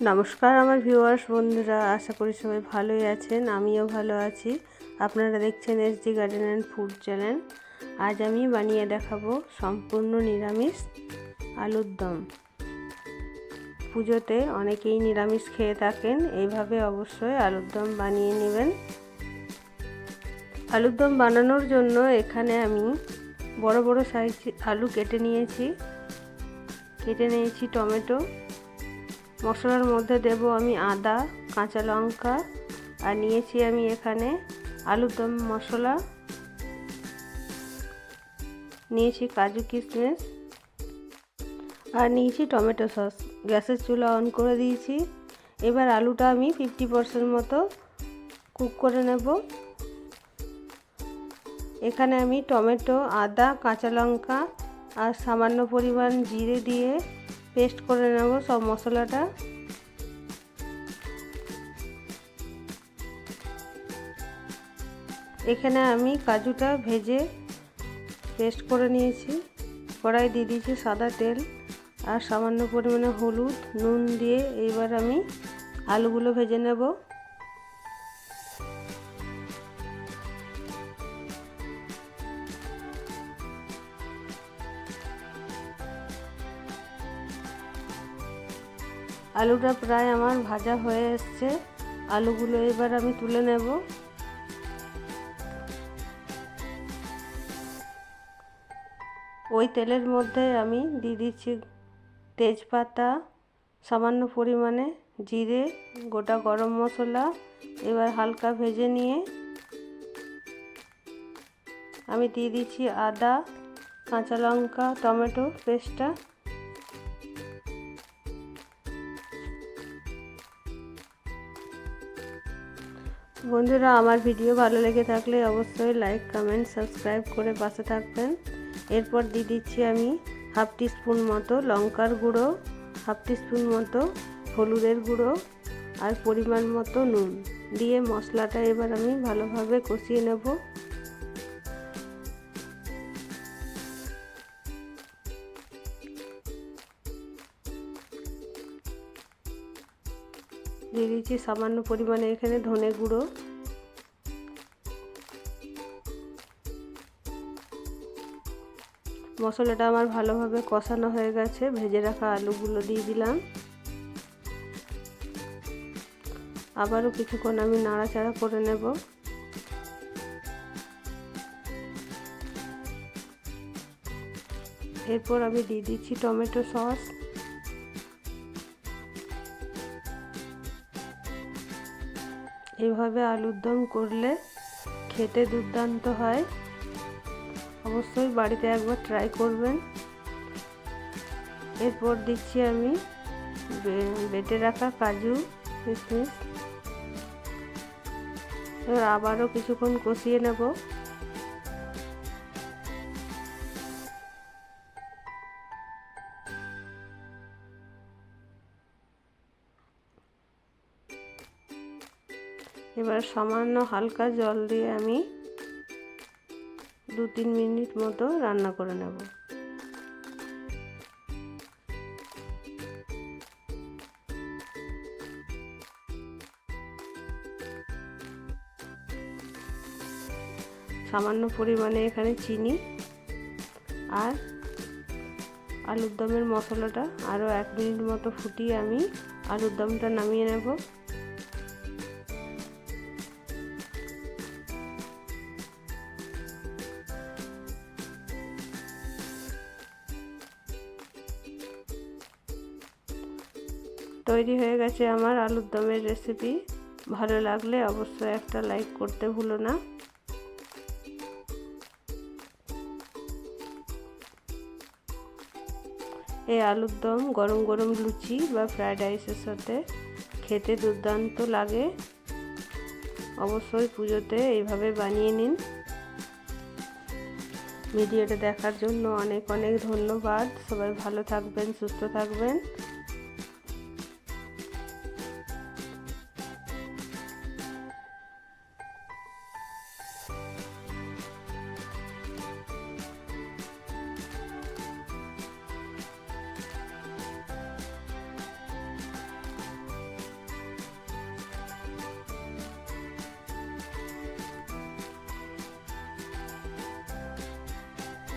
নমস্কার আমার ভিউয়ার্স বন্ধুরা, আশা করি সবাই ভালোই আছেন, আমিও ভালো আছি। আপনারা দেখছেন S D garden and food channel আজ আমি বানিয়ে দেখাবো সম্পূর্ণ নিরামিষ আলুর দম। পুজোতে অনেকেই নিরামিষ খেয়ে থাকেন, এইভাবে অবশ্যই আলুর দম বানিয়ে নেবেন। আলুর দম বানানোর জন্য এখানে আমি বড় বড় সাইজ আলু কেটে নিয়েছি। কেটে নিয়েছি টমেটো মশলার মধ্যে দেব আমি আদা, কাঁচা লঙ্কা, আর নিয়েছি আমি এখানে আলুর দম মশলা। নিয়েছি কাজু কিশমিশ আর নিয়েছি টমেটো সস। গ্যাসের চুলা অন করে দিয়েছি। এবার আলুটা আমি ফিফটি পারসেন্ট মতো কুক করে নেব। এখানে আমি টমেটো, আদা, কাঁচা লঙ্কা, আর সামান্য পরিমাণ জিরে দিয়ে পেস্ট করে নেব সব মশলাটা। এখানে আমি কাজুটা ভেজে পেস্ট করে নিয়েছি। কড়াই দিয়ে দিয়েছি সাদা তেল আর সামান্য পরিমাণে হলুদ, নুন দিয়ে এইবার আমি আলুগুলো ভেজে নেব। আলুটা প্রায় আমার ভাজা হয়ে এসছে। আলুগুলো এবার আমি তুলে নেব। ওই তেলের মধ্যে আমি দিয়ে দিচ্ছি তেজপাতা, সামান্য পরিমাণে জিরে, গোটা গরম মশলা, এবার হালকা ভেজে নিয়ে আমি দিয়ে দিচ্ছি আদা, কাঁচা লঙ্কা, টমেটো পেস্টটা। বন্ধুরা, আমার ভিডিও ভালো লেগে থাকলে অবশ্যই লাইক কমেন্ট সাবস্ক্রাইব করে পাশে থাকবেন। এরপর দিয়ে দিচ্ছি আমি হাফ স্পুন মতো লঙ্কার গুঁড়ো হাফ স্পুন মতো হলুদের গুঁড়ো আর পরিমাণ মতো নুন। দিয়ে মশলাটা এবার আমি ভালোভাবে কষিয়ে নেব। দিয়ে দিচ্ছি সামান্য পরিমাণে এখানে ধনে গুঁড়ো। মশলাটা আমার ভালোভাবে কষানো হয়ে গেছে, ভেজে রাখা আলুগুলো দিয়ে দিলাম। আবারও কিছুক্ষণ আমি নাড়াচাড়া করে নেব। এরপর আমি দিয়ে দিচ্ছি টমেটো সস। এভাবে আলুর দম করলে খেতে দুর্দান্ত হয়। অবশ্যই বাড়িতে একবার ট্রাই করবেন। এরপর দিচ্ছি আমি বেটে রাখা কাজু কিশমিশ এবার আবারও কিছুক্ষণ কষিয়ে নেব। এবার সামান্য হালকা জল দিয়ে আমি দু তিন মিনিট মতো রান্না করে নেব। সামান্য পরিমাণে এখানে চিনি আর আলুর দমের মশলাটা আরও এক মিনিট মতো ফুটিয়ে আমি আলুর দমটা নামিয়ে নেব। তৈরি হয়ে গেছে আমার আলুর দমের রেসিপি ভালো লাগলে অবশ্যই একটা লাইক করতে ভুলো না। এই আলুর দম গরম গরম লুচি বা ফ্রায়েড রাইসের সাথে খেতে দুর্দান্ত লাগে। অবশ্যই পুজোতে এইভাবে বানিয়ে নিন। ভিডিওটা দেখার জন্য অনেক অনেক ধন্যবাদ। সবাই ভালো থাকবেন, সুস্থ থাকবেন।